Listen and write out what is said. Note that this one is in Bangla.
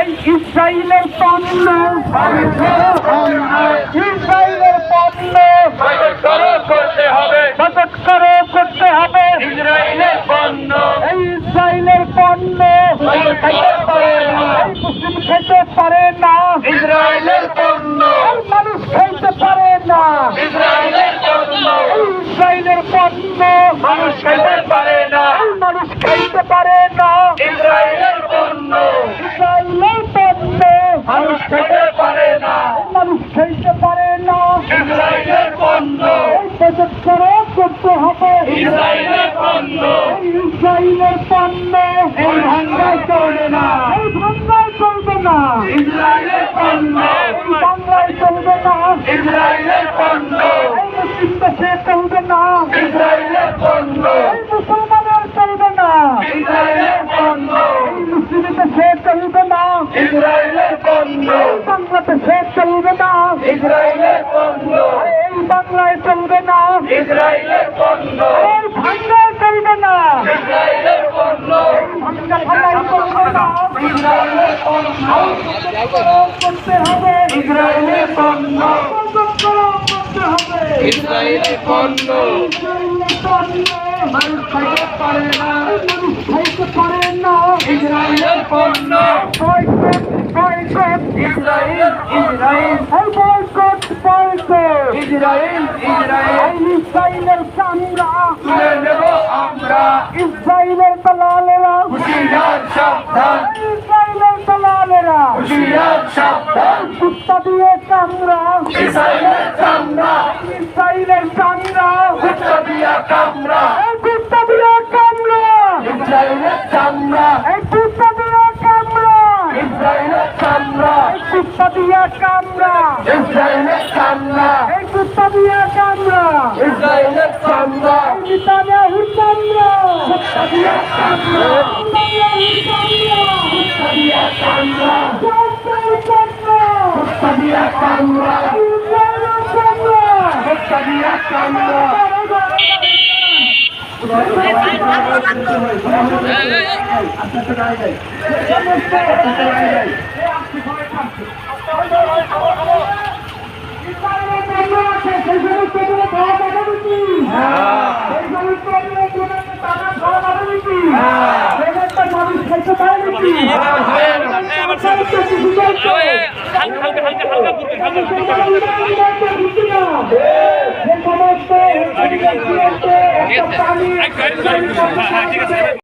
এই ইসরায়েলের পণ্য। ইসরায়েলের পণ্য। করতে হবে বচত করে করতে হবে ইসরায়েলের পণ্য। ইসরায়েলের পণ্য। খাইতে পারে না। খেতে পারে না। ইসরায়েলের পণ্য মানুষ খাইতে পারে না। ইসরায়েলের পণ্য ইসরায়েলের পণ্য। মানুষ খেতে পারে না। মানুষ খাইতে পারে না। ইসরায়েলের পণ্য। ইসরায়েলের পণ্য। মানুষ খেতে পারে না। মানুষ খাইতে পারে না। ইসরায়েলের পণ্য। করে করতে হবে। ইসরায়েলের পণ্য। ইসরায়েলের পণ্য। এই ভাঙ্গায় চলে না। না। ইসরায়েলের পণ্য বাংলায় চলবে না। ইসরায়েলের পণ্য এই মুসলিম দেশে চলবে না। ইসরায়েলের পণ্য এই মুসলমানের চলবে না। ইসরায়েলের পণ্য এই মুসলিম দেশে চলবে না। ইসরায়েলের পণ্য বাংলাদেশে চলবে না। ইসরায়েলের পণ্য এই বাংলায় চলবে না ইসরায়েলের পণ্য। এই ভাঙ্গায় চলবে না। ইসরায়েলের পণ্য। ভাঙ্গা চলবে না ইসরায়েলের পণ্য। করতে হবে। ইসরায়েলের পণ্য। করতে হবে। ইসরায়েলের পণ্য। ইসরায়েলের পণ্য। মানুষ খাইতে পারে না। মানুষ খাইতে পারে না। ইসরায়েলের পণ্য। Boycott boycott Israel Israel boycott boycott Israel Israel. ইসরায়েলের চামড়া তুলে নেব আমরা। ইসরায়েলের দালালেরা। হুশিয়ার সাবধান। ইসরায়েলের দালালেরা। হুশিয়ার সাবধান। কুত্তা দিয়ে চামড়া ইসরায়েলের চামড়া ইসরায়েলের চামড়া কুত্তা দিয়া কামড়া। কুত্তা দিয়ে কামড়া। ইসরায়েলের চামড়া এই কুত্তা দিয়ে কামড়া ইসরায়েলের চামড়া এই কুত্তা দিয়ে কামড়া ইসরায়েলের চামড়া এই কুত্তা দিয়ে কামড়া ইসরায়েলের চামড়া কুত্তা দিয়ে চামড়া কুত্তা দিয়া চামড়া কুত্তা দিয়া ইসরায়েলের কুত্তা দিয়া সমস্তগুলো খাওয়া টাকা দিচ্ছি সেই সমস্ত ঠিক আছে